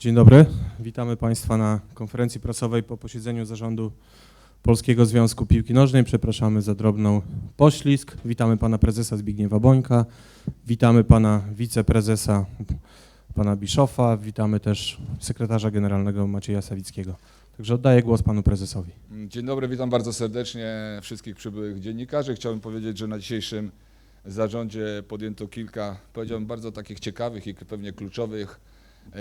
Dzień dobry. Witamy Państwa na konferencji prasowej po posiedzeniu zarządu Polskiego Związku Piłki Nożnej. Przepraszamy za drobną poślizg. Witamy Pana Prezesa Zbigniewa Bońka. Witamy Pana Wiceprezesa Pana Biszofa. Witamy też Sekretarza Generalnego Macieja Sawickiego. Także oddaję głos Panu Prezesowi. Dzień dobry, witam bardzo serdecznie wszystkich przybyłych dziennikarzy. Chciałbym powiedzieć, że na dzisiejszym zarządzie podjęto kilka, powiedziałbym, bardzo takich ciekawych i pewnie kluczowych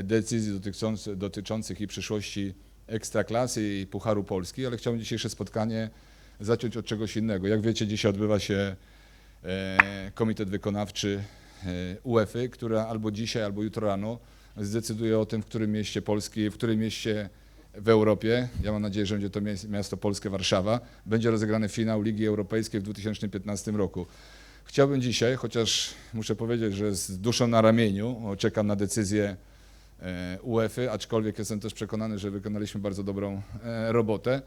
decyzji dotyczących, dotyczących i przyszłości Ekstraklasy i Pucharu Polski, ale chciałbym dzisiejsze spotkanie zacząć od czegoś innego. Jak wiecie, dzisiaj odbywa się e, Komitet Wykonawczy e, UEFA, która albo dzisiaj, albo jutro rano zdecyduje o tym, w którym mieście Polski, w którym mieście w Europie, ja mam nadzieję, że będzie to miasto polskie Warszawa, będzie rozegrany finał Ligi Europejskiej w 2015 roku. Chciałbym dzisiaj, chociaż muszę powiedzieć, że z duszą na ramieniu czekam na decyzję UEFA, aczkolwiek jestem też przekonany, że wykonaliśmy bardzo dobrą e, robotę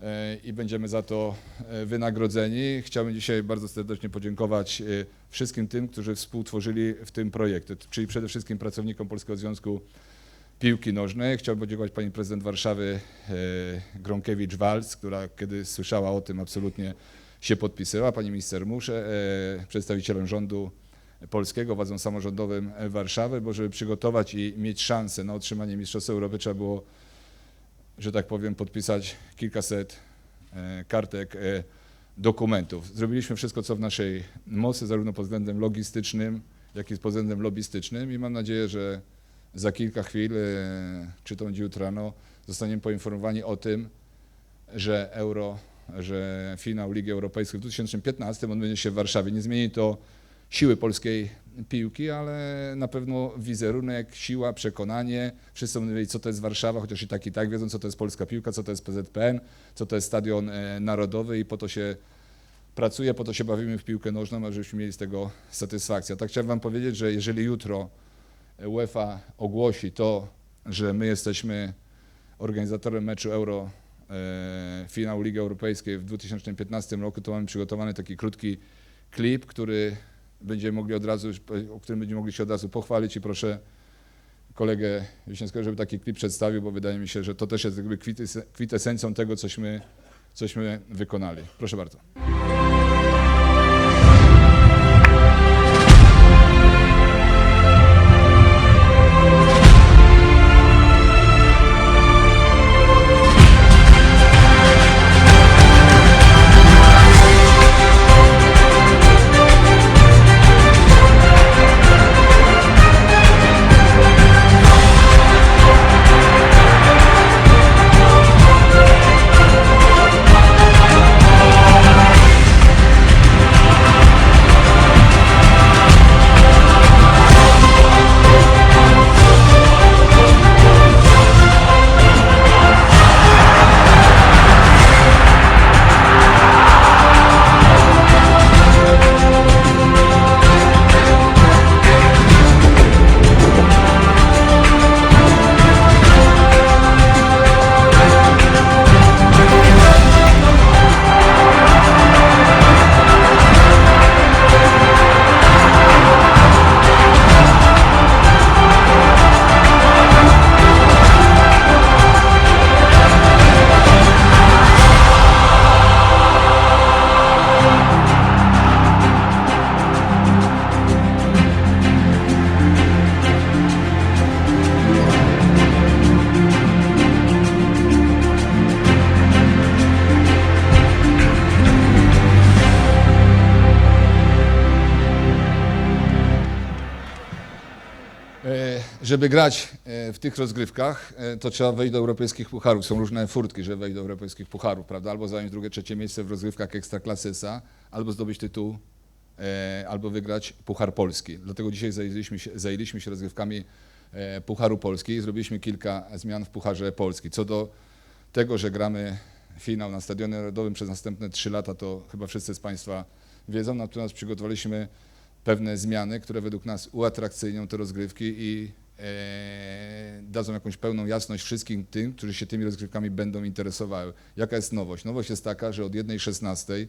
e, i będziemy za to e, wynagrodzeni. Chciałbym dzisiaj bardzo serdecznie podziękować e, wszystkim tym, którzy współtworzyli w tym projekcie, czyli przede wszystkim pracownikom Polskiego Związku Piłki Nożnej. Chciałbym podziękować pani prezydent Warszawy e, Gronkiewicz-Walc, która kiedy słyszała o tym absolutnie się podpisała, pani minister Musze, e, przedstawicielem rządu polskiego, władzom samorządowym Warszawy, bo żeby przygotować i mieć szansę na otrzymanie Mistrzostwa Europy trzeba było, że tak powiem, podpisać kilkaset e, kartek e, dokumentów. Zrobiliśmy wszystko, co w naszej mocy, zarówno pod względem logistycznym, jak i pod względem lobbystycznym i mam nadzieję, że za kilka chwil, e, czy to będzie jutro rano, zostaniemy poinformowani o tym, że euro, że finał Ligi Europejskiej w 2015 odbędzie się w Warszawie. Nie zmieni to siły polskiej piłki, ale na pewno wizerunek, siła, przekonanie. Wszyscy wiedzieć, co to jest Warszawa, chociaż i tak i tak wiedzą, co to jest polska piłka, co to jest PZPN, co to jest stadion e, narodowy i po to się pracuje, po to się bawimy w piłkę nożną, a żebyśmy mieli z tego satysfakcję. Tak chciałem wam powiedzieć, że jeżeli jutro UEFA ogłosi to, że my jesteśmy organizatorem meczu Euro e, finał Ligi Europejskiej w 2015 roku, to mamy przygotowany taki krótki klip, który będziemy mogli od razu, o którym będziemy mogli się od razu pochwalić i proszę kolegę Wiśniewskiego, żeby taki klip przedstawił, bo wydaje mi się, że to też jest jakby kwintesencją tego, cośmy, cośmy wykonali. Proszę bardzo. Żeby grać e, w tych rozgrywkach, e, to trzeba wejść do europejskich pucharów. Są różne furtki, żeby wejść do europejskich pucharów, prawda? Albo zająć drugie, trzecie miejsce w rozgrywkach Ekstraklasy SA, albo zdobyć tytuł, e, albo wygrać Puchar Polski. Dlatego dzisiaj zajęliśmy się, zajęliśmy się rozgrywkami e, Pucharu Polski i zrobiliśmy kilka zmian w Pucharze Polski. Co do tego, że gramy finał na Stadionie Narodowym przez następne trzy lata, to chyba wszyscy z Państwa wiedzą, natomiast przygotowaliśmy pewne zmiany, które według nas uatrakcyjnią te rozgrywki i e, dadzą jakąś pełną jasność wszystkim tym, którzy się tymi rozgrywkami będą interesowały. Jaka jest nowość? Nowość jest taka, że od 1.16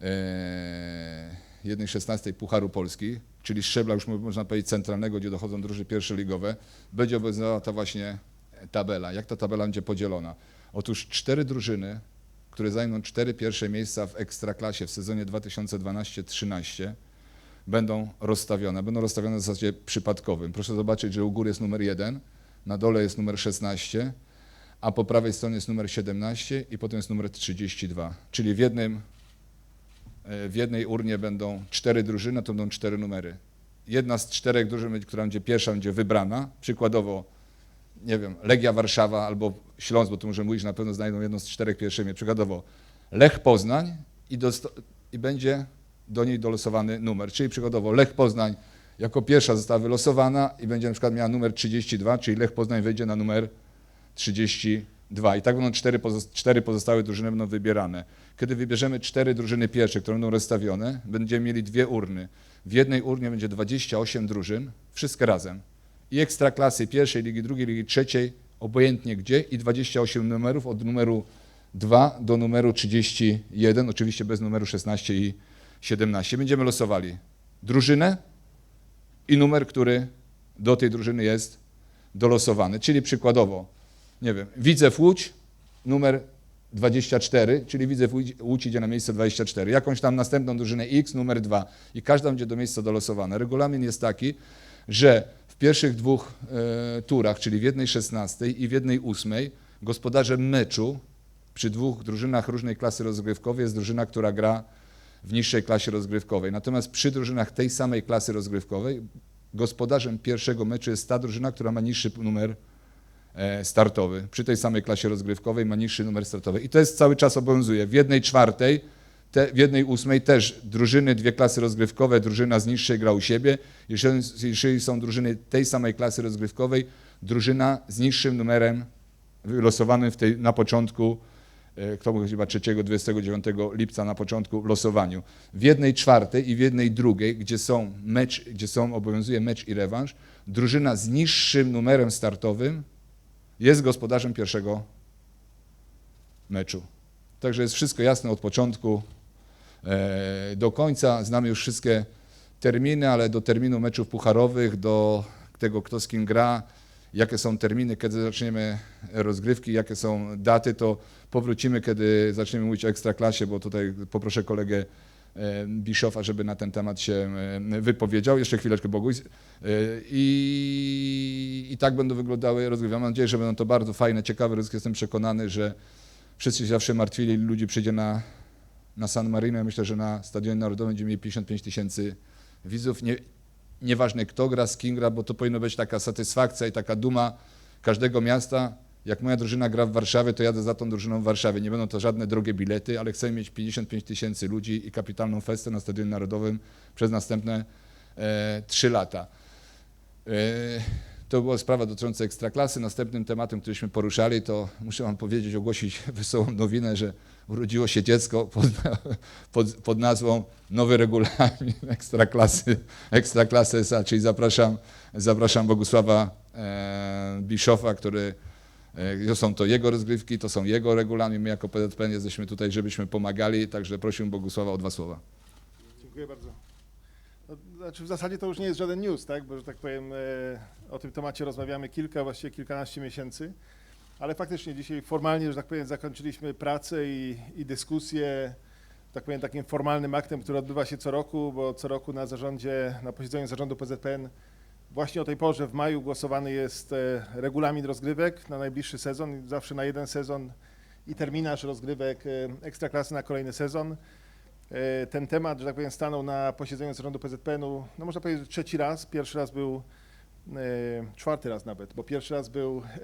e, 1-16 Pucharu Polski, czyli szczebla już mo- można powiedzieć centralnego, gdzie dochodzą drużyny pierwszoligowe, będzie obowiązywała ta właśnie tabela. Jak ta tabela będzie podzielona? Otóż cztery drużyny, które zajmą cztery pierwsze miejsca w Ekstraklasie w sezonie 2012-13 będą rozstawione. Będą rozstawione w zasadzie przypadkowym. Proszę zobaczyć, że u góry jest numer 1, na dole jest numer 16, a po prawej stronie jest numer 17 i potem jest numer 32. Czyli w jednym e, w jednej urnie będą cztery drużyny, to będą cztery numery. Jedna z czterech drużyn, która będzie pierwsza, będzie wybrana. Przykładowo, nie wiem, Legia Warszawa albo Śląsk, bo tu możemy mówić, że na pewno znajdą jedną z czterech pierwszych miejsc. Przykładowo Lech Poznań i, i będzie do niej dolosowany numer. Czyli przykładowo Lech Poznań jako pierwsza została wylosowana i będzie na przykład miała numer 32, czyli Lech Poznań wejdzie na numer 32. I tak będą cztery, cztery pozostałe drużyny będą wybierane. Kiedy wybierzemy cztery drużyny pierwsze, które będą rozstawione, będziemy mieli dwie urny. W jednej urnie będzie 28 drużyn, wszystkie razem. I ekstraklasy pierwszej ligi, drugiej ligi, trzeciej, obojętnie gdzie, i 28 numerów od numeru 2 do numeru 31, oczywiście bez numeru 16 i 17. Będziemy losowali drużynę i numer, który do tej drużyny jest dolosowany. Czyli przykładowo, nie wiem, Widzew Łódź, numer 24, czyli Łódź, Łódź idzie na miejsce 24. Jakąś tam następną drużynę X, numer 2 i każda będzie do miejsca dolosowana. Regulamin jest taki, że w pierwszych dwóch e, turach, czyli w jednej 16 i w jednej 8, gospodarzem meczu przy dwóch drużynach różnej klasy rozgrywkowej jest drużyna, która gra w niższej klasie rozgrywkowej. Natomiast przy drużynach tej samej klasy rozgrywkowej gospodarzem pierwszego meczu jest ta drużyna, która ma niższy numer e, startowy. Przy tej samej klasie rozgrywkowej ma niższy numer startowy. I to jest cały czas obowiązuje. W jednej czwartej, te, w jednej ósmej też drużyny, dwie klasy rozgrywkowe, drużyna z niższej gra u siebie. Jeżeli, jeżeli są drużyny tej samej klasy rozgrywkowej, drużyna z niższym numerem wylosowanym w tej, na początku, kto mówi chyba 3-29 lipca na początku w losowaniu. W jednej czwartej i w jednej drugiej, gdzie są mecz, gdzie są, obowiązuje mecz i rewanż, drużyna z niższym numerem startowym jest gospodarzem pierwszego meczu. Także jest wszystko jasne od początku e, do końca. Znamy już wszystkie terminy, ale do terminu meczów pucharowych, do tego, kto z kim gra, jakie są terminy, kiedy zaczniemy rozgrywki, jakie są daty, to powrócimy, kiedy zaczniemy mówić o Ekstraklasie, bo tutaj poproszę kolegę e, Biszofa, żeby na ten temat się e, wypowiedział. Jeszcze chwileczkę, Boguś. E, I, I tak będą wyglądały rozgrywki. Mam nadzieję, że będą to bardzo fajne, ciekawe rozgrywki. Jestem przekonany, że wszyscy się zawsze martwili, ludzi przyjdzie na, na San Marino. Myślę, że na Stadionie Narodowym będziemy mieli 55 tysięcy widzów. Nie, nieważne kto gra, z kim gra, bo to powinno być taka satysfakcja i taka duma każdego miasta. Jak moja drużyna gra w Warszawie, to jadę za tą drużyną w Warszawie. Nie będą to żadne drogie bilety, ale chcemy mieć 55 tysięcy ludzi i kapitalną festę na Stadionie Narodowym przez następne e, 3 lata. E, to była sprawa dotycząca ekstraklasy. Następnym tematem, któryśmy poruszali, to muszę Wam powiedzieć, ogłosić wesołą nowinę, że urodziło się dziecko pod, pod, pod nazwą Nowy Regulamin Ekstraklasy, Ekstraklasy SA, czyli zapraszam, zapraszam Bogusława e, Biszofa, który e, są to jego rozgrywki, to są jego regulamin. My jako PZPN jesteśmy tutaj, żebyśmy pomagali, także prosiłbym Bogusława o dwa słowa. Dziękuję bardzo. No, znaczy w zasadzie to już nie jest żaden news, tak? bo że tak powiem e, o tym temacie rozmawiamy kilka, właściwie kilkanaście miesięcy, ale faktycznie dzisiaj formalnie, że tak powiem, zakończyliśmy pracę i, i dyskusję, tak powiem, takim formalnym aktem, który odbywa się co roku, bo co roku na zarządzie, na posiedzeniu zarządu PZPN właśnie o tej porze w maju głosowany jest e, regulamin rozgrywek na najbliższy sezon, zawsze na jeden sezon i terminarz rozgrywek e, ekstraklasy na kolejny sezon. E, Ten temat, że tak powiem, stanął na posiedzeniu zarządu PZPN-u, no można powiedzieć, trzeci raz. Pierwszy raz był, czwarty raz nawet, bo pierwszy raz był e,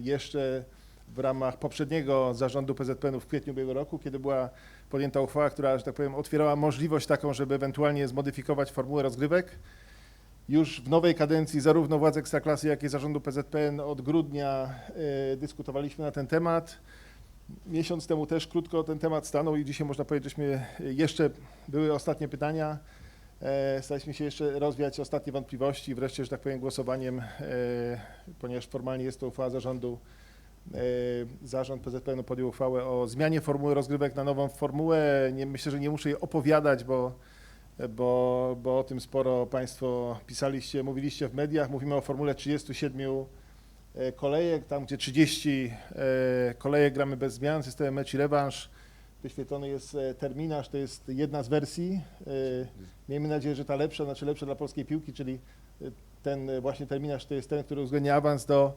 jeszcze w ramach poprzedniego zarządu PZPN-u w kwietniu ubiegłego roku, kiedy była podjęta uchwała, która, że tak powiem, otwierała możliwość taką, żeby ewentualnie zmodyfikować formułę rozgrywek. Już w nowej kadencji zarówno władze Ekstraklasy, jak i zarządu PZPN od grudnia e, dyskutowaliśmy na ten temat. Miesiąc temu też krótko ten temat stanął i dzisiaj można powiedzieć, żeśmy jeszcze były ostatnie pytania. E, Staraliśmy się jeszcze rozwiać ostatnie wątpliwości. Wreszcie, że tak powiem, głosowaniem, e, ponieważ formalnie jest to uchwała zarządu, e, zarząd PZPN podjął uchwałę o zmianie formuły rozgrywek na nową formułę. Nie, myślę, że nie muszę jej opowiadać, bo bo, bo o tym sporo Państwo pisaliście, mówiliście w mediach. Mówimy o formule 37 e, kolejek, tam gdzie 30 e, kolejek gramy bez zmian, systemem mecz i rewanż. Wyświetlony jest e, terminarz, to jest jedna z wersji. E, Miejmy nadzieję, że ta lepsza, znaczy lepsza dla polskiej piłki, czyli e, ten właśnie terminarz to jest ten, który uwzględnia awans do,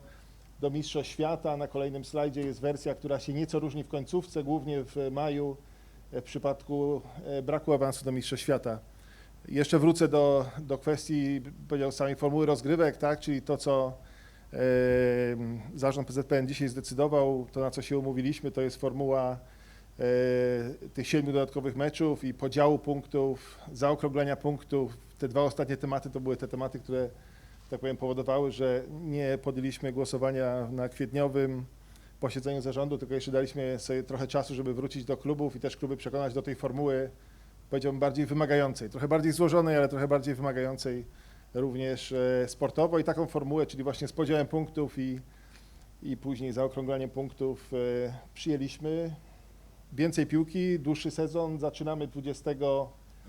do Mistrzostw Świata. Na kolejnym slajdzie jest wersja, która się nieco różni w końcówce, głównie w maju w przypadku braku awansu do Mistrzostw Świata. Jeszcze wrócę do, do kwestii, powiedział samej formuły rozgrywek, tak, czyli to, co zarząd PZPN dzisiaj zdecydował, to na co się umówiliśmy, to jest formuła tych siedmiu dodatkowych meczów i podziału punktów, zaokrąglenia punktów. Te dwa ostatnie tematy to były te tematy, które, tak powiem, powodowały, że nie podjęliśmy głosowania na kwietniowym posiedzeniu zarządu, tylko jeszcze daliśmy sobie trochę czasu, żeby wrócić do klubów i też kluby przekonać do tej formuły, powiedziałbym, bardziej wymagającej, trochę bardziej złożonej, ale trochę bardziej wymagającej również e, sportowo i taką formułę, czyli właśnie z podziałem punktów i, i później zaokrąglaniem punktów e, przyjęliśmy. Więcej piłki, dłuższy sezon, zaczynamy 20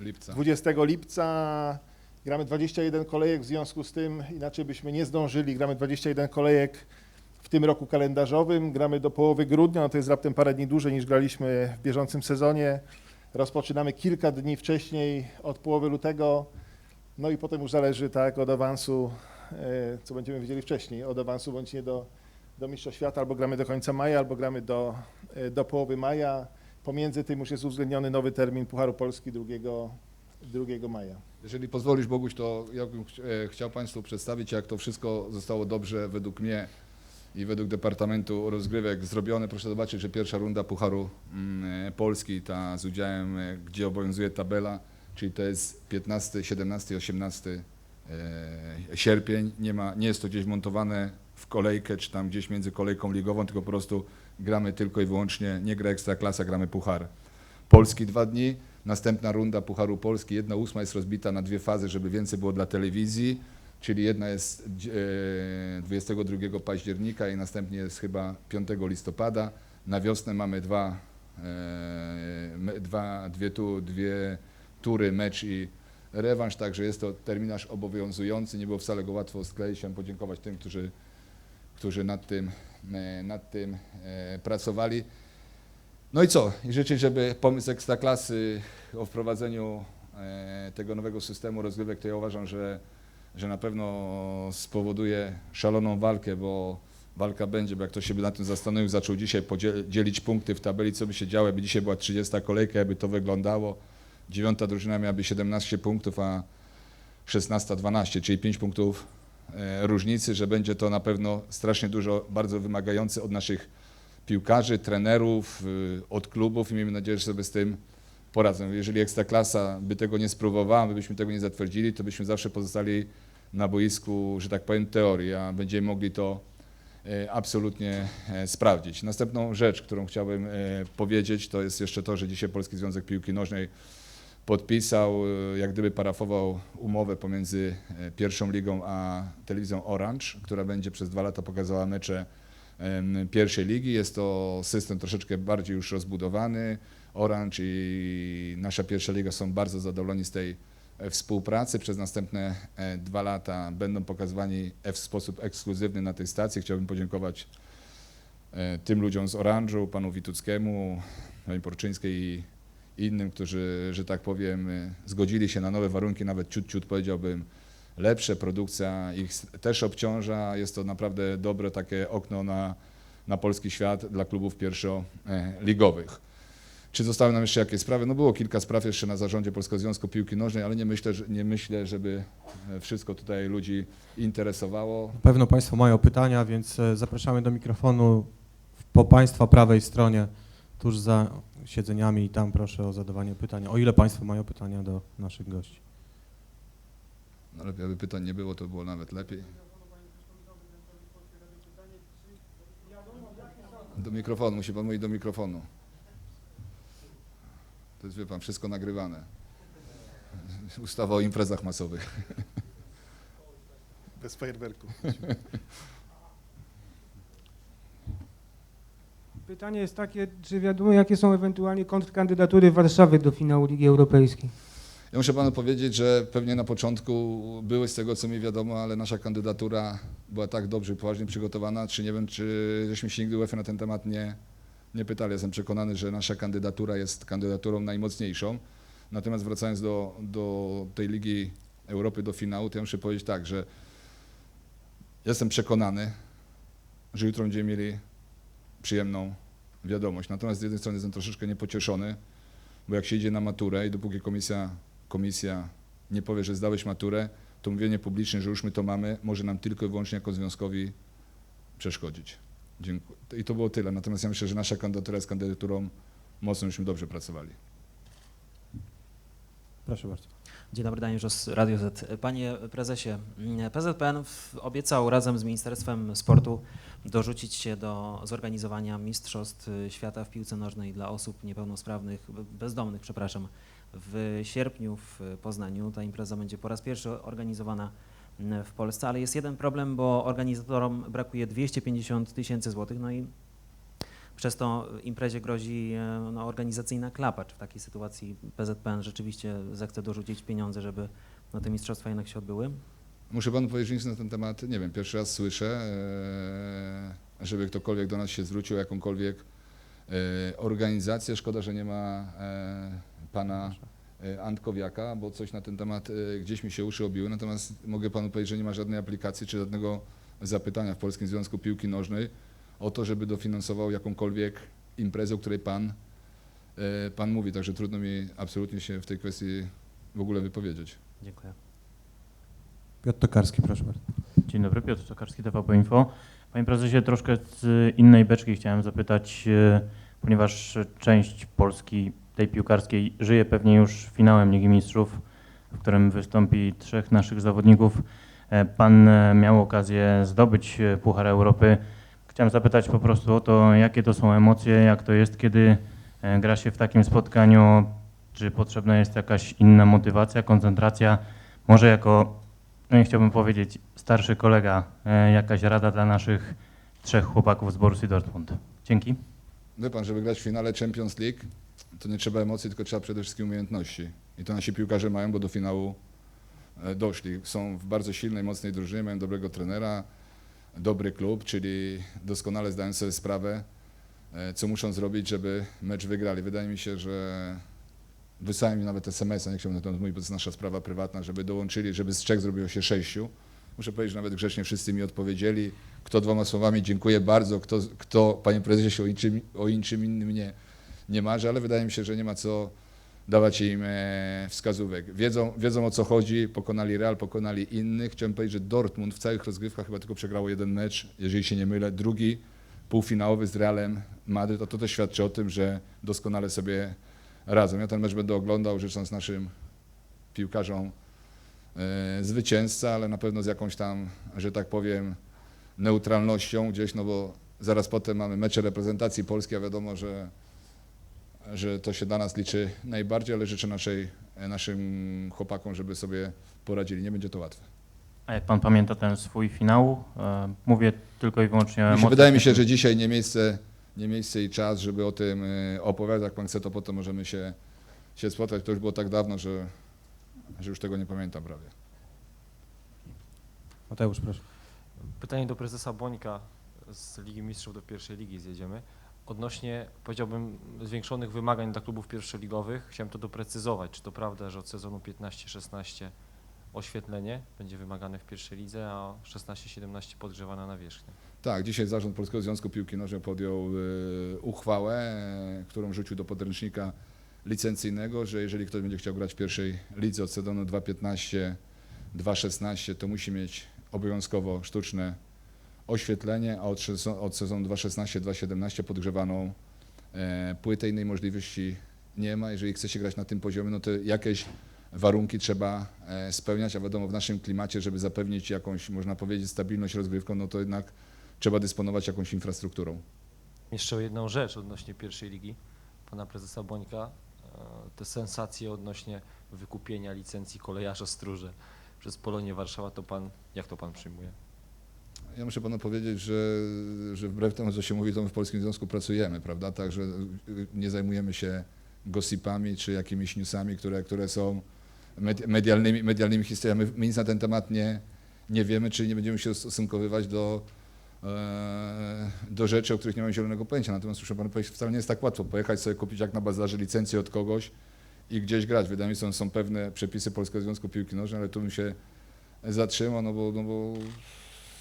Lipca. 20 lipca. Gramy 21 kolejek, w związku z tym inaczej byśmy nie zdążyli. Gramy 21 kolejek w tym roku kalendarzowym. Gramy do połowy grudnia, no to jest raptem parę dni dłużej niż graliśmy w bieżącym sezonie. Rozpoczynamy kilka dni wcześniej od połowy lutego. No i potem już zależy tak od awansu, e, co będziemy wiedzieli wcześniej, od awansu bądź nie do, do Mistrzostw Świata, albo gramy do końca maja, albo gramy do, e, do połowy maja. Pomiędzy tym już jest uwzględniony nowy termin Pucharu Polski 2, 2 maja. Jeżeli pozwolisz Boguś, to ja bym ch- e, chciał Państwu przedstawić, jak to wszystko zostało dobrze według mnie i według Departamentu Rozgrywek zrobione. Proszę zobaczyć, że pierwsza runda Pucharu mm, e, Polski, ta z udziałem, e, gdzie obowiązuje tabela, czyli to jest 15, 17, 18 e, sierpień. Nie, ma, nie jest to gdzieś montowane w kolejkę, czy tam gdzieś między kolejką ligową, tylko po prostu gramy tylko i wyłącznie, nie gra Ekstraklasa, gramy Puchar Polski dwa dni. Następna runda Pucharu Polski, jedna ósma jest rozbita na dwie fazy, żeby więcej było dla telewizji, czyli jedna jest e, 22 października i następnie jest chyba 5 listopada. Na wiosnę mamy dwa, e, dwa dwie, tu, dwie tury, mecz i rewanż, także jest to terminarz obowiązujący. Nie było wcale go łatwo skleić. Chciałem podziękować tym, którzy, którzy nad tym, e, nad tym e, pracowali. No i co? I życzyć, żeby pomysł Ekstraklasy o wprowadzeniu e, tego nowego systemu rozgrywek, to ja uważam, że, że na pewno spowoduje szaloną walkę, bo walka będzie, bo jak ktoś się by na tym zastanowił, zaczął dzisiaj dzielić punkty w tabeli, co by się działo, jakby dzisiaj była 30 kolejka, jakby to wyglądało. Dziewiąta drużyna miałaby 17 punktów, a 16 12, czyli 5 punktów e, różnicy, że będzie to na pewno strasznie dużo, bardzo wymagające od naszych piłkarzy, trenerów, y, od klubów i miejmy nadzieję, że sobie z tym poradzą. Jeżeli Ekstraklasa by tego nie spróbowała, my byśmy tego nie zatwierdzili, to byśmy zawsze pozostali na boisku, że tak powiem, teorii, a będziemy mogli to e, absolutnie e, sprawdzić. Następną rzecz, którą chciałbym e, powiedzieć, to jest jeszcze to, że dzisiaj Polski Związek Piłki Nożnej podpisał, e, jak gdyby parafował umowę pomiędzy e, pierwszą ligą a telewizją Orange, która będzie przez dwa lata pokazała mecze pierwszej ligi. Jest to system troszeczkę bardziej już rozbudowany. Orange i nasza pierwsza liga są bardzo zadowoleni z tej e, współpracy. Przez następne dwa lata będą pokazywani w sposób ekskluzywny na tej stacji. Chciałbym podziękować tym ludziom z Oranżu, panu Wituckiemu, pani Porczyńskiej i innym, którzy, że tak powiem, e, zgodzili się na nowe warunki, nawet ciut, ciut powiedziałbym, lepsze. Produkcja ich też obciąża. Jest to naprawdę dobre takie okno na, na polski świat dla klubów pierwszoligowych. Czy zostały nam jeszcze jakieś sprawy? No było kilka spraw jeszcze na zarządzie Polskiego Związku Piłki Nożnej, ale nie myślę, że, nie myślę żeby e, wszystko tutaj ludzi interesowało. Na pewno Państwo mają pytania, więc e, zapraszamy do mikrofonu po Państwa prawej stronie, tuż za siedzeniami i tam proszę o zadawanie pytania. O ile Państwo mają pytania do naszych gości? No, lepiej, aby pytań nie było, to było nawet lepiej. Do mikrofonu, musi pan mówić do mikrofonu. To jest, wie pan, wszystko nagrywane. Ustawa o imprezach masowych. Bez fajerwerku. Pytanie jest takie, czy wiadomo, jakie są ewentualnie kontrkandydatury Warszawy do finału Ligi Europejskiej? Ja muszę panu powiedzieć, że pewnie na początku były z tego, co mi wiadomo, ale nasza kandydatura była tak dobrze i poważnie przygotowana, czy nie wiem, czy żeśmy się nigdy UEFA na ten temat nie, nie pytali. Jestem przekonany, że nasza kandydatura jest kandydaturą najmocniejszą. Natomiast wracając do, do tej Ligi Europy, do finału, to ja muszę powiedzieć tak, że jestem przekonany, że jutro będziemy mieli przyjemną wiadomość. Natomiast z jednej strony jestem troszeczkę niepocieszony, bo jak się idzie na maturę i dopóki komisja, komisja nie powie, że zdałeś maturę, to mówienie publicznie, że już my to mamy, może nam tylko i wyłącznie jako związkowi przeszkodzić. Dziękuję. I to było tyle. Natomiast ja myślę, że nasza kandydatura jest kandydaturą mocną, żeśmy dobrze pracowali. Proszę bardzo. Dzień dobry, Daniel Żos, Radio Z. Panie prezesie, PZPN obiecał razem z Ministerstwem Sportu dorzucić się do zorganizowania Mistrzostw Świata w piłce nożnej dla osób niepełnosprawnych, be- bezdomnych, przepraszam, w sierpniu w Poznaniu. Ta impreza będzie po raz pierwszy organizowana w Polsce, ale jest jeden problem, bo organizatorom brakuje 250 tysięcy złotych, no i przez to imprezie grozi e, no, organizacyjna klapa. Czy w takiej sytuacji PZPN rzeczywiście zechce dorzucić pieniądze, żeby no, te mistrzostwa jednak się odbyły? Muszę panu powiedzieć, nic na ten temat nie wiem. Pierwszy raz słyszę, e, żeby ktokolwiek do nas się zwrócił, jakąkolwiek e, organizację. Szkoda, że nie ma pana Antkowiaka, bo coś na ten temat gdzieś mi się uszy obiły. Natomiast mogę panu powiedzieć, że nie ma żadnej aplikacji czy żadnego zapytania w Polskim Związku Piłki Nożnej o to, żeby dofinansował jakąkolwiek imprezę, o której pan, e, pan mówi. Także trudno mi absolutnie się w tej kwestii w ogóle wypowiedzieć. Dziękuję. Piotr Tokarski, proszę bardzo. Dzień dobry, Piotr Tokarski, TVP Info. Panie prezesie, troszkę z innej beczki chciałem zapytać, e, ponieważ część Polski, tej piłkarskiej, żyje pewnie już finałem Ligi Mistrzów, w którym wystąpi trzech naszych zawodników. E, Pan miał okazję zdobyć Puchar Europy. Chciałem zapytać po prostu o to, jakie to są emocje, jak to jest, kiedy e, gra się w takim spotkaniu, czy potrzebna jest jakaś inna motywacja, koncentracja, może jako no chciałbym powiedzieć, starszy kolega, e, jakaś rada dla naszych trzech chłopaków z Borussii Dortmund. Dzięki. Wie pan, żeby grać w finale Champions League, to nie trzeba emocji, tylko trzeba przede wszystkim umiejętności. I to nasi piłkarze mają, bo do finału e, doszli. Są w bardzo silnej, mocnej drużynie, mają dobrego trenera, dobry klub, czyli doskonale zdają sobie sprawę, e, co muszą zrobić, żeby mecz wygrali. Wydaje mi się, że wysłałem mi nawet SMS-a, nie chciałbym na to mówić, bo to jest nasza sprawa prywatna, żeby dołączyli, żeby z trzech zrobiło się sześciu. Muszę powiedzieć, że nawet grzecznie wszyscy mi odpowiedzieli. Kto dwoma słowami dziękuję bardzo, kto, kto panie prezesie o niczym, o niczym innym nie, nie marzy, ale wydaje mi się, że nie ma co dawać im e, wskazówek. Wiedzą, wiedzą o co chodzi, pokonali Real, pokonali innych. Chciałem powiedzieć, że Dortmund w całych rozgrywkach chyba tylko przegrało jeden mecz, jeżeli się nie mylę, drugi półfinałowy z Realem Madryt, to to też świadczy o tym, że doskonale sobie radzą. Ja ten mecz będę oglądał, życząc naszym piłkarzom e, zwycięzca, ale na pewno z jakąś tam, że tak powiem, neutralnością gdzieś, no bo zaraz potem mamy mecze reprezentacji Polski, a wiadomo, że, że to się dla nas liczy najbardziej, ale życzę naszej, naszym chłopakom, żeby sobie poradzili. Nie będzie to łatwe. A jak pan pamięta ten swój finał? E, Mówię tylko i wyłącznie o emocjach. wydaje mi się, że dzisiaj nie miejsce, nie miejsce i czas, żeby o tym e, opowiadać. Jak pan chce, to potem możemy się, się spotkać. To już było tak dawno, że, że już tego nie pamiętam prawie. Mateusz, proszę. Pytanie do prezesa Bońka z Ligi Mistrzów do pierwszej ligi zjedziemy. Odnośnie, powiedziałbym, zwiększonych wymagań dla klubów pierwszoligowych, chciałem to doprecyzować. Czy to prawda, że od sezonu 15-16 oświetlenie będzie wymagane w pierwszej lidze, a 16-17 podgrzewana nawierzchnia? Tak, dzisiaj Zarząd Polskiego Związku Piłki Nożnej podjął e, uchwałę, e, którą rzucił do podręcznika licencyjnego, że jeżeli ktoś będzie chciał grać w pierwszej lidze od sezonu 2.15-2.16, to musi mieć obowiązkowo sztuczne oświetlenie, a od, sezon- od sezonu 2.16-2.17 podgrzewaną e, płytę. Innej możliwości nie ma. Jeżeli chce się grać na tym poziomie, no to jakieś warunki trzeba e, spełniać, a wiadomo w naszym klimacie, żeby zapewnić jakąś, można powiedzieć, stabilność rozgrywką, no to jednak trzeba dysponować jakąś infrastrukturą. Jeszcze jedną rzecz odnośnie pierwszej ligi pana prezesa Bońka. E, Te sensacje odnośnie wykupienia licencji kolejarza Stróże przez Polonię Warszawa, to pan, jak to pan przyjmuje? Ja muszę panu powiedzieć, że, że wbrew temu, co się mówi, to my w Polskim Związku pracujemy, prawda? Także y, nie zajmujemy się gossipami czy jakimiś newsami, które, które są med- medialnymi, medialnymi historiami. My, nic na ten temat nie, nie wiemy, czyli nie będziemy się ustosunkowywać do, e, do rzeczy, o których nie mamy zielonego pojęcia. Natomiast muszę panu powiedzieć, wcale nie jest tak łatwo pojechać sobie kupić jak na bazarze licencję od kogoś i gdzieś grać. Wydaje mi się, że są pewne przepisy Polskiego Związku Piłki Nożnej, ale tu bym się zatrzymał, no bo, no bo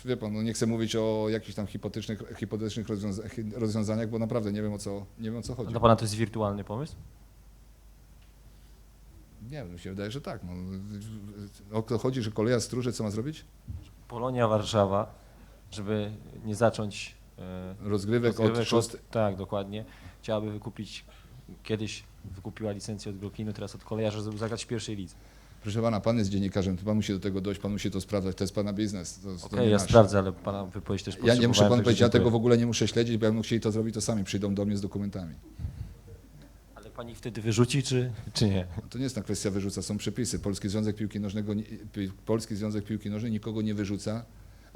wie pan, no nie chcę mówić o jakichś tam hipotetycznych, hipotetycznych rozwiąza rozwiązaniach, bo naprawdę nie wiem o co, nie wiem o co A chodzi. Dla pana to jest wirtualny pomysł? Nie wiem, mi się wydaje, że tak. No, o to chodzi, że koleja Stróże co ma zrobić? Polonia Warszawa, żeby nie zacząć e, Rozgrywek, rozgrywek od szóst... Tak, dokładnie. Chciałaby wykupić, kiedyś wykupiła licencję od Brooklynu, teraz od kolejarza, żeby zagrać w pierwszej lidze. Proszę pana, pan jest dziennikarzem, to pan musi do tego dojść, pan musi to sprawdzać, to jest pana biznes. Okej, nie ja nasz. sprawdzę, ale pana wypowiedź też Ja nie muszę panu powiedzieć, ja tego w ogóle nie muszę śledzić, bo jakby chcieli to zrobić, to sami przyjdą do mnie z dokumentami. Ale pani wtedy wyrzuci, czy, czy nie? No To nie jest ta kwestia wyrzuca, są przepisy. Polski Związek Piłki Nożnego, Polski Związek Piłki Nożnej nikogo nie wyrzuca,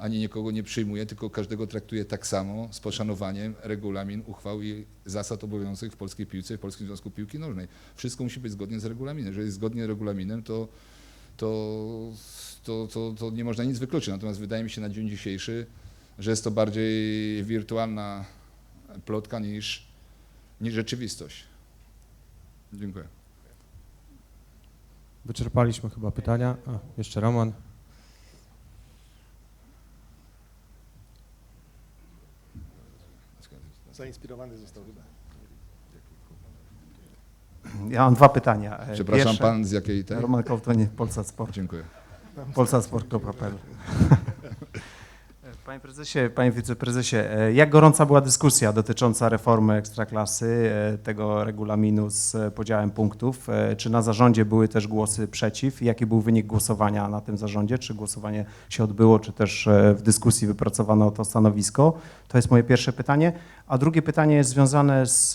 ani nikogo nie przyjmuje, tylko każdego traktuje tak samo, z poszanowaniem regulamin, uchwał i zasad obowiązujących w polskiej piłce w Polskim Związku Piłki Nożnej. Wszystko musi być zgodnie z regulaminem. Jeżeli jest zgodnie z regulaminem, to, to, to, to, to nie można nic wykluczyć. Natomiast wydaje mi się na dzień dzisiejszy, że jest to bardziej wirtualna plotka niż, niż rzeczywistość. Dziękuję. Wyczerpaliśmy chyba pytania. A, jeszcze Roman. Zainspirowany został chyba. Ja mam dwa pytania. E, Przepraszam, Pierwsze- pan z jakiej tej? Roman Kołtonie, Polsat Sport. Dziękuję. Polsatsport.pl Panie prezesie, panie wiceprezesie, e, jak gorąca była dyskusja dotycząca reformy ekstraklasy, e, tego regulaminu z e, podziałem punktów? Czy na zarządzie były też głosy przeciw? Jaki był wynik głosowania na tym zarządzie? Czy głosowanie się odbyło, czy też w dyskusji wypracowano to stanowisko? To jest moje pierwsze pytanie. A drugie pytanie jest związane z,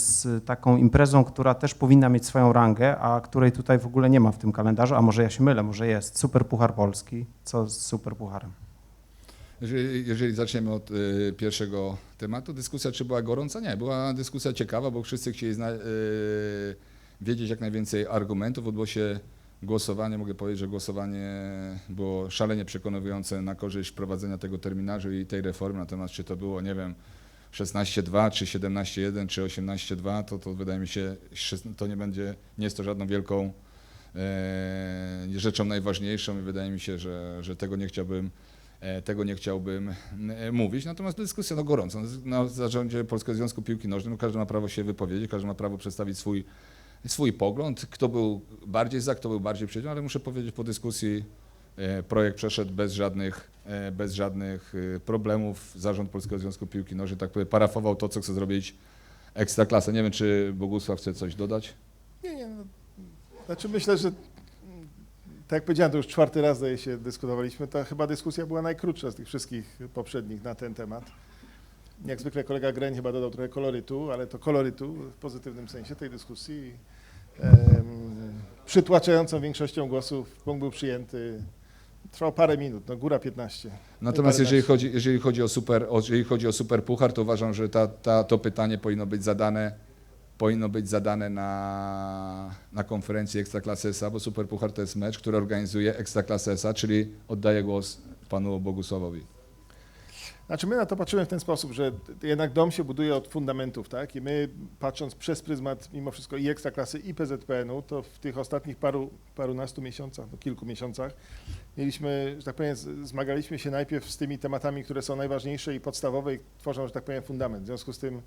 z taką imprezą, która też powinna mieć swoją rangę, a której tutaj w ogóle nie ma w tym kalendarzu, a może ja się mylę, może jest. Super Puchar Polski. Co z Super Pucharem? Jeżeli, jeżeli zaczniemy od y, pierwszego tematu, dyskusja czy była gorąca? Nie, była dyskusja ciekawa, bo wszyscy chcieli zna, y, wiedzieć jak najwięcej argumentów. Odbyło się głosowanie, mogę powiedzieć, że głosowanie było szalenie przekonujące na korzyść prowadzenia tego terminarzu i tej reformy. Natomiast czy to było, nie wiem, 16-2, czy 17-1, czy 18-2, to, to wydaje mi się, to nie będzie, nie jest to żadną wielką e, rzeczą najważniejszą i wydaje mi się, że, że tego nie chciałbym Tego nie chciałbym e, mówić, natomiast dyskusja no gorąca. Na zarządzie Polskiego Związku Piłki Nożnej no każdy ma prawo się wypowiedzieć, każdy ma prawo przedstawić swój, swój pogląd, kto był bardziej za, kto był bardziej przeciw, ale muszę powiedzieć po dyskusji e, projekt przeszedł bez żadnych, e, bez żadnych e, problemów. Zarząd Polskiego Związku Piłki Nożnej tak powiem parafował to, co chce zrobić Ekstraklasa. Nie wiem, czy Bogusław chce coś dodać? Nie, nie. No, znaczy myślę, że tak jak powiedziałem, to już czwarty raz zdaje się dyskutowaliśmy, ta chyba dyskusja była najkrótsza z tych wszystkich poprzednich na ten temat. Jak zwykle kolega Greń chyba dodał trochę kolorytu, ale to kolorytu w pozytywnym sensie tej dyskusji. Em, przytłaczającą większością głosów punkt był przyjęty. Trwał parę minut, no góra 15. Natomiast jeżeli chodzi, jeżeli chodzi o super, jeżeli chodzi o super puchar, to uważam, że ta, ta, to pytanie powinno być zadane, powinno być zadane na, na konferencji Ekstraklasy SA, bo super puchar to jest mecz, który organizuje Ekstraklasy SA, czyli oddaję głos panu Bogusławowi. Znaczy my na to patrzymy w ten sposób, że jednak dom się buduje od fundamentów, tak? I my patrząc przez pryzmat mimo wszystko i Ekstraklasy i PZPN-u, to w tych ostatnich paru, parunastu miesiącach, no kilku miesiącach mieliśmy, że tak powiem, zmagaliśmy się najpierw z tymi tematami, które są najważniejsze i podstawowe i tworzą, że tak powiem, fundament. W związku z tym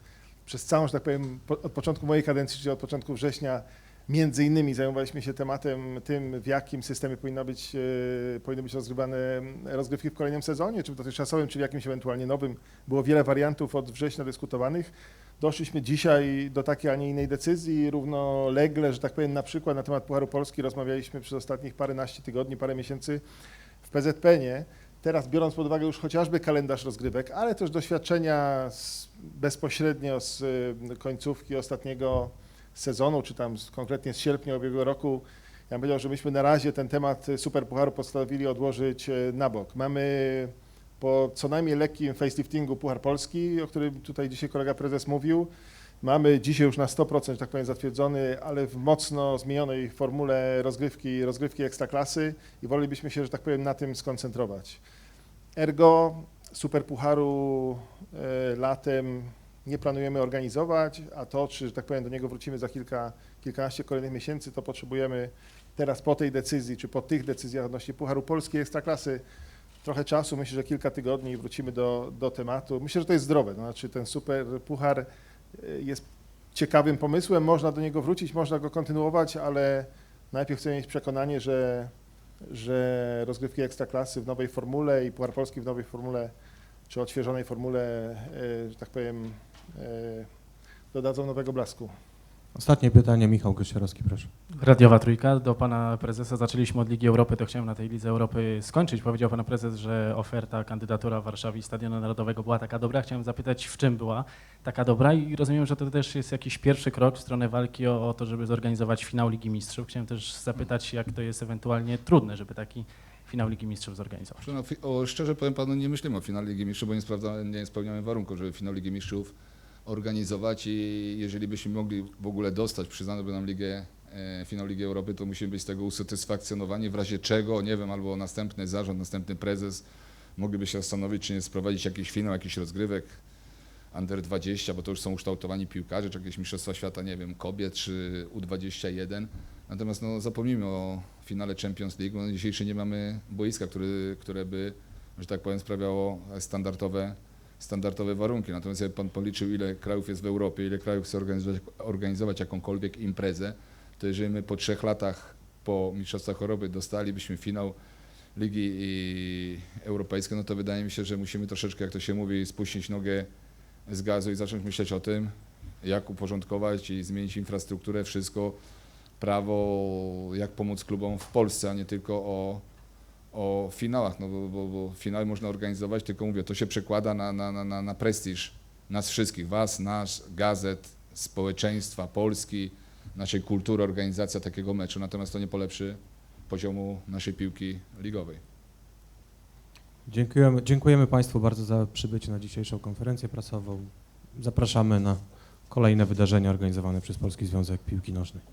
przez całą, że tak powiem, po, od początku mojej kadencji, czyli od początku września, między innymi zajmowaliśmy się tematem tym, w jakim systemie powinno być, e, powinny być rozgrywane rozgrywki w kolejnym sezonie, czy dotychczasowym, czy w jakimś ewentualnie nowym. Było wiele wariantów od września dyskutowanych. Doszliśmy dzisiaj do takiej, a nie innej decyzji. Równolegle, że tak powiem, na przykład na temat Pucharu Polski rozmawialiśmy przez ostatnich paręnaście tygodni, parę miesięcy w PZPN-ie. Teraz biorąc pod uwagę już chociażby kalendarz rozgrywek, ale też doświadczenia z, bezpośrednio z y, końcówki ostatniego sezonu, czy tam z, konkretnie z sierpnia ubiegłego roku, ja bym powiedział, że myśmy na razie ten temat y, Superpucharu postanowili odłożyć y, na bok. Mamy po co najmniej lekkim faceliftingu Puchar Polski, o którym tutaj dzisiaj kolega prezes mówił. Mamy dzisiaj już na 100%, że tak powiem, zatwierdzony, ale w mocno zmienionej formule rozgrywki, rozgrywki ekstraklasy i wolelibyśmy się, że tak powiem, na tym skoncentrować. Ergo Superpucharu e, latem nie planujemy organizować, a to, czy, że tak powiem, do niego wrócimy za kilka, kilkanaście kolejnych miesięcy, to potrzebujemy teraz po tej decyzji, czy po tych decyzjach odnośnie Pucharu Polskiej Ekstraklasy trochę czasu, myślę, że kilka tygodni i wrócimy do, do tematu. Myślę, że to jest zdrowe, to znaczy ten super puchar y, jest ciekawym pomysłem, można do niego wrócić, można go kontynuować, ale najpierw chcę mieć przekonanie, że, że rozgrywki ekstraklasy w nowej formule i Puchar Polski w nowej formule, czy odświeżonej formule, y, że tak powiem, y, dodadzą nowego blasku. Ostatnie pytanie, Michał Gościarowski, proszę. Radiowa Trójka. Do pana prezesa zaczęliśmy od Ligi Europy, to chciałem na tej Lidze Europy skończyć. Powiedział pan prezes, że oferta, kandydatura Warszawy i Stadionu Narodowego była taka dobra. Chciałem zapytać, w czym była taka dobra i rozumiem, że to też jest jakiś pierwszy krok w stronę walki o, o to, żeby zorganizować finał Ligi Mistrzów. Chciałem też zapytać, jak to jest ewentualnie trudne, żeby taki finał Ligi Mistrzów zorganizować. No, fi- o, szczerze powiem panu, nie myślimy o finale Ligi Mistrzów, bo nie, sprawdza, nie spełniamy warunków, żeby finał Ligi Mistrzów organizować i jeżeli byśmy mogli w ogóle dostać, przyznano by nam ligę, e, finał Ligi Europy, to musimy być z tego usatysfakcjonowani, w razie czego, nie wiem, albo następny zarząd, następny prezes mogliby się zastanowić, czy nie sprowadzić jakiś finał, jakichś rozgrywek Under 20, bo to już są ukształtowani piłkarze, czy jakieś Mistrzostwa Świata, nie wiem, kobiet, czy U21. Natomiast no, zapomnijmy o finale Champions League, na dzisiejszy nie mamy boiska, który, które by, że tak powiem, sprawiało standardowe, standardowe warunki. Natomiast jak pan policzył, ile krajów jest w Europie, ile krajów chce organizować, organizować jakąkolwiek imprezę, to jeżeli my po trzech latach po Mistrzostwach Europy dostalibyśmy finał Ligi Europejskiej, no to wydaje mi się, że musimy troszeczkę, jak to się mówi, spuścić nogę z gazu i zacząć myśleć o tym, jak uporządkować i zmienić infrastrukturę, wszystko, prawo, jak pomóc klubom w Polsce, a nie tylko o, o finałach, no bo, bo, bo finały można organizować, tylko mówię, to się przekłada na, na, na, na, prestiż nas wszystkich, was, nasz, gazet, społeczeństwa, Polski, naszej kultury, organizacja takiego meczu, natomiast to nie polepszy poziomu naszej piłki ligowej. Dziękujemy, dziękujemy Państwu bardzo za przybycie na dzisiejszą konferencję prasową. Zapraszamy na kolejne wydarzenia organizowane przez Polski Związek Piłki Nożnej.